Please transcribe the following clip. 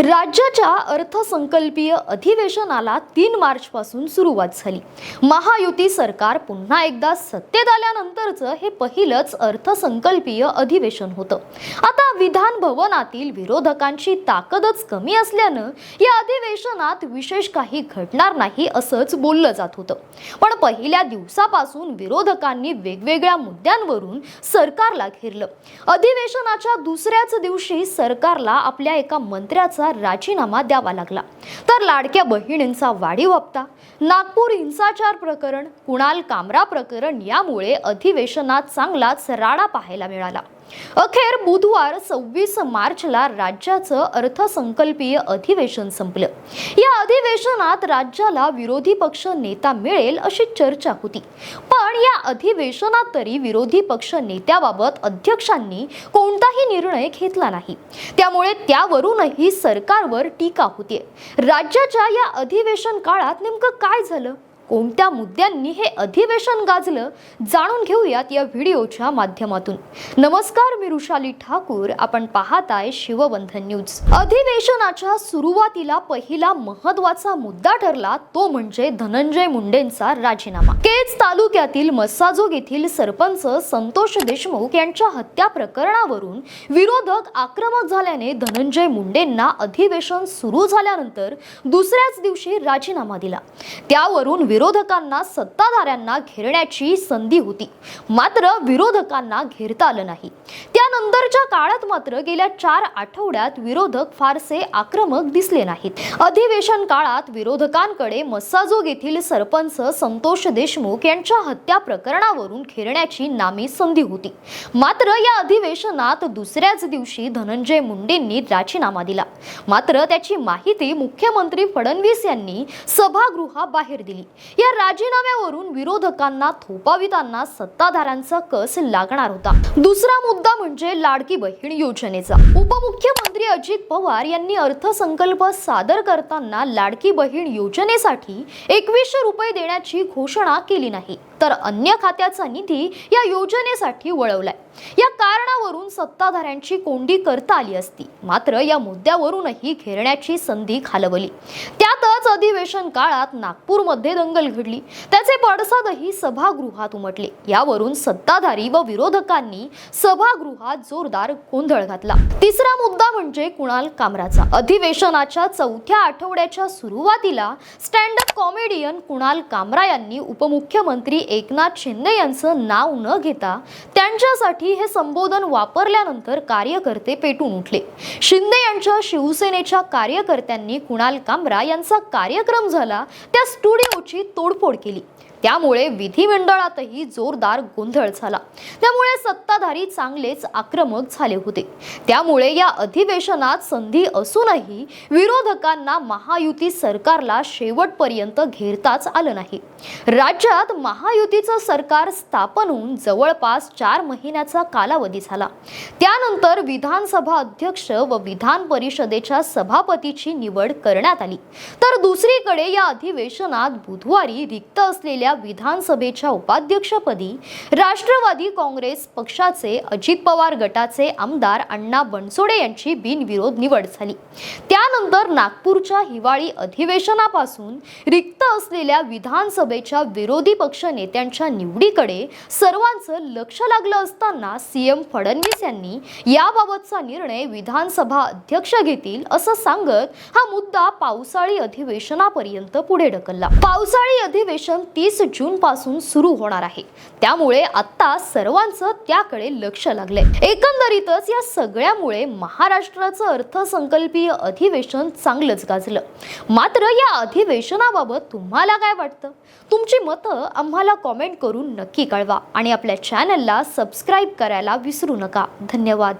राज्याच्या अर्थसंकल्पीय अधिवेशनाला तीन मार्चपासून सुरुवात झाली. महायुती सरकार पुन्हा एकदा सत्तेत आल्यानंतरचं हे पहिलंच अर्थसंकल्पीय अधिवेशन होतं. आता विधान भवनातील विरोधकांची ताकदच कमी असल्यानं या अधिवेशनात विशेष काही घडणार नाही असंच बोललं जात होतं. पण पहिल्या दिवसापासून विरोधकांनी वेगवेगळ्या मुद्द्यांवरून सरकारला घेरलं. अधिवेशनाच्या दुसऱ्याच दिवशी सरकारला आपल्या एका मंत्र्याचा राजीनामा द्यावा लागला. तर लाडक्या बहिणींचा वाढीव हप्ता नागपूर हिंसाचार प्रकरण कुणाल कामरा प्रकरण यामुळे अधिवेशनात चांगलाच राडा पाहायला मिळाला. अखेर बुधवार सव्वीस मार्चला राज्याचं अर्थसंकल्पीय अधिवेशन संपलं. या अधिवेशनात राज्याला विरोधी पक्ष नेता मिळेल अशी चर्चा होती. पण या अधिवेशनात तरी विरोधी पक्ष नेत्याबाबत अध्यक्षांनी कोणताही निर्णय घेतला नाही. त्यामुळे त्यावरूनही सरकारवर टीका होतीये. राज्याच्या या अधिवेशन काळात नेमकं काय झालं? कोणत्या मुद्द्यांनी हे अधिवेशन गाजलं जाणून घेऊयात या व्हिडिओच्या माध्यमातून. नमस्कार मी रुशाली ठाकूर. आपण पाहत आहे शिवबंधन न्यूज. अधिवेशनाच्या सुरुवातीला पहिला महत्त्वाचा मुद्दा ठरला तो म्हणजे धनंजय मुंडेंचा राजीनामा. केज तालुक्यातील मस्साजोग येथील सरपंच संतोष देशमुख यांच्या हत्या प्रकरणावरून विरोधक आक्रमक झाल्याने धनंजय मुंडेंना अधिवेशन सुरू झाल्यानंतर दुसऱ्याच दिवशी राजीनामा दिला. त्यावरून विरोधकांना सत्ताधाऱ्यांना घेरण्याची संधी होती. मात्र विरोधकांना घेरता आलं नाही. त्यानंतरच्या काळात मात्र गेल्या चार आठवड्यात विरोधक फारसे आक्रमक दिसले नाहीत. अधिवेशन काळात विरोधकांकडे मस्साजोग येथील सरपंच संतोष देशमुख यांच्या हत्या प्रकरणावरून घेरण्याची नामी संधी होती. मात्र या अधिवेशनात दुसऱ्याच दिवशी धनंजय मुंडेंनी राजीनामा दिला. मात्र त्याची माहिती मुख्यमंत्री फडणवीस यांनी सभागृहाबाहेर दिली. या राजीनाम्यावरून विरोधकांना थोपावितांना सत्ताधाऱ्यांचा कस लागणार होता? दुसरा मुद्दा म्हणजे लाडकी बहीण योजनेचा. उपमुख्यमंत्री अजित पवार यांनी अर्थसंकल्प सादर करताना लाडकी बहीण योजनेसाठी एकवीसशे रुपये देण्याची घोषणा केली नाही. तर अन्य खात्याचा निधी या योजनेसाठी वळवलाय. या कारणावरून सत्ताधाऱ्यांची कोंडी करता आली असती. मात्र या मुद्द्यावरूनही घेरण्याची संधी खालवली. त्यातच अधिवेशन काळात नागपूरमध्ये दंगल घडली. त्याचे पडसादही सभागृहात उमटले. यावरून सत्ताधारी व विरोधकांनी सभागृहात जोरदार गोंधळ घातला. तिसरा मुद्दा म्हणजे कुणाल कामराचा. अधिवेशनाच्या चौथ्या आठवड्याच्या सुरुवातीला stand up comedian Kunal Kamra यांनी उपमुख्यमंत्री एकनाथ शिंदे यांचं नाव न घेता त्यांच्यासाठी हे संबोधन वापरल्यानंतर कार्यकर्ते पेटून उठले. शिंदे यांच्या शिवसेनेच्या कार्यकर्त्यांनी कुणाल कामरा यांचा कार्यक्रम झाला त्या स्टुडिओची तोडफोड केली. त्यामुळे विधिमंडळातही जोरदार गोंधळ झाला. त्यामुळे सत्ताधारी चांगलेच आक्रमक झाले होते. त्यामुळे या अधिवेशनात संधी असूनही विरोधकांना महायुती सरकारला शेवटपर्यंत घेरताच आलं नाही. राज्यात महायुतीचं सरकार स्थापन होऊन जवळपास चार महिन्याचा कालावधी झाला. त्यानंतर विधानसभा अध्यक्ष व विधान परिषदेच्या सभापतीची निवड करण्यात आली. तर दुसरीकडे या अधिवेशनात बुधवारी रिक्त असलेल्या झालेल्या विधानसभेच्या उपाध्यक्षपदी राष्ट्रवादी काँग्रेस पक्षाचे अजित पवार गटाचे आमदार अण्णा बनसोडे यांची बिनविरोध निवड झाली. त्यानंतर नागपूरच्या हिवाळी अधिवेशनापासून रिक्त असलेल्या विधानसभेच्या विरोधी पक्ष नेत्यांच्या निवडीकडे सर्वांचं लक्ष लागलं असताना सीएम फडणवीस यांनी याबाबतचा निर्णय विधानसभा अध्यक्ष घेतील असं सांगत हा मुद्दा पावसाळी अधिवेशनापर्यंत पुढे ढकलला. पावसाळी अधिवेशन तीस जून पासून सुरू होणार आहे. त्यामुळे आता सर्वांचं त्याकडे लक्ष लागलंय. एकंदरीतच या सगळ्यामुळे महाराष्ट्राचं अर्थसंकल्पीय अधिवेशन चांगलंच गाजलं. मात्र या अधिवेशनाबाबत तुम्हाला काय वाटतं? तुमची मतं आम्हाला कॉमेंट करून नक्की कळवा आणि आपल्या चॅनलला सबस्क्राईब करायला विसरू नका. धन्यवाद.